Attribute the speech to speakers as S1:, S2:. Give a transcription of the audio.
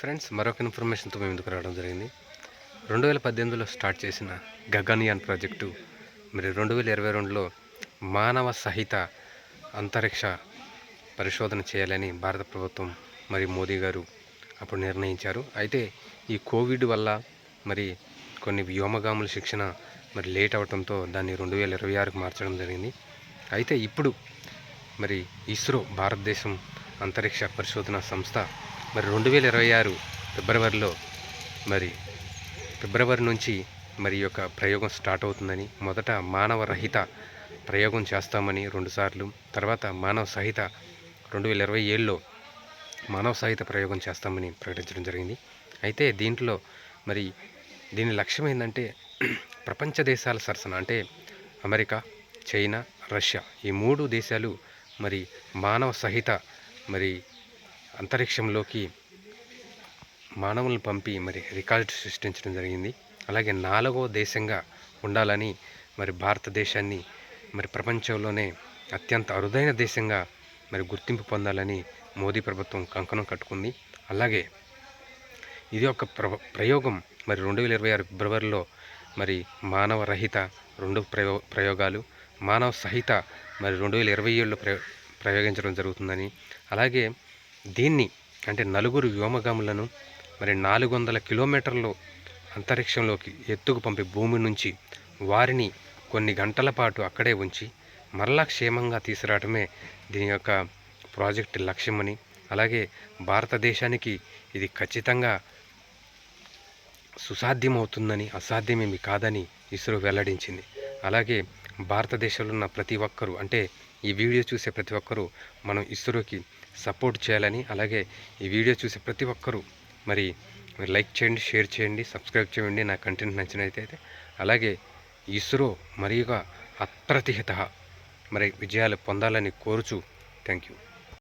S1: Friends మరొక ఇన్ఫర్మేషన్తో మేము ఎందుకు రావడం జరిగింది? రెండు వేల పద్దెనిమిదిలో స్టార్ట్ చేసిన గగన్యాన్ ప్రాజెక్టు మరి రెండు వేల ఇరవై రెండులో మానవ సహిత అంతరిక్ష పరిశోధన చేయాలని భారత ప్రభుత్వం మరి మోదీ గారు అప్పుడు నిర్ణయించారు. అయితే ఈ కోవిడ్ వల్ల మరి కొన్ని వ్యోమగాముల శిక్షణ మరి లేట్ అవడంతో దాన్ని రెండు వేల ఇరవై ఆరుకు మార్చడం జరిగింది. అయితే ఇప్పుడు మరి ఇస్రో భారతదేశం అంతరిక్ష పరిశోధన సంస్థ మరి రెండు వేల ఇరవై ఆరు ఫిబ్రవరిలో మరి ఫిబ్రవరి నుంచి మరి యొక్క ప్రయోగం స్టార్ట్ అవుతుందని మొదట మానవ రహిత ప్రయోగం చేస్తామని రెండుసార్లు తర్వాత మానవ సహిత రెండు వేల ఇరవై ఏడులో మానవ సహిత ప్రయోగం చేస్తామని ప్రకటించడం జరిగింది. అయితే దీంట్లో మరి దీని లక్ష్యం ఏంటంటే ప్రపంచ దేశాల సరసన అంటే అమెరికా చైనా రష్యా ఈ మూడు దేశాలు మరి మానవ సహిత మరి అంతరిక్షంలోకి మానవులను పంపి మరి రికార్డు సృష్టించడం జరిగింది. అలాగే నాలుగో దేశంగా ఉండాలని మరి భారతదేశాన్ని మరి ప్రపంచంలోనే అత్యంత అరుదైన దేశంగా మరి గుర్తింపు పొందాలని మోదీ ప్రభుత్వం కంకణం కట్టుకుంది. అలాగే ఇది ఒక ప్ర ప్రయోగం. మరి రెండు వేల ఇరవై ఆరు ఫిబ్రవరిలో మరి మానవ రహిత రెండు ప్రయో ప్రయోగాలు మానవ సహిత మరి రెండు వేల ఇరవై ఏడులో ప్రయో ప్రయోగించడం జరుగుతుందని. అలాగే దీన్ని అంటే నలుగురు వ్యోమగాములను మరి నాలుగు వందల కిలోమీటర్లు అంతరిక్షంలోకి ఎత్తుకు పంపి భూమి నుంచి వారిని కొన్ని గంటల పాటు అక్కడే ఉంచి మరలా క్షేమంగా తీసుకురావటమే దీని యొక్క ప్రాజెక్ట్ లక్ష్యమని అలాగే భారతదేశానికి ఇది ఖచ్చితంగా సుసాధ్యమవుతుందని అసాధ్యమేమి కాదని ఇస్రో వెల్లడించింది. అలాగే భారతదేశంలో ఉన్న ప్రతి ఒక్కరూ అంటే ఈ వీడియో చూసే ప్రతి ఒక్కరూ మనం ఇస్రోకి సపోర్ట్ చేయాలని అలాగే ఈ వీడియో చూసే ప్రతి ఒక్కరూ మరి మీరు లైక్ చేయండి షేర్ చేయండి సబ్స్క్రైబ్ చేయండి నా కంటెంట్ నచ్చినట్లయితే. అలాగే ఇస్రో మరిగా అప్రతిహిత మరి విజయాలు పొందాలని కోరుచు. Thank you.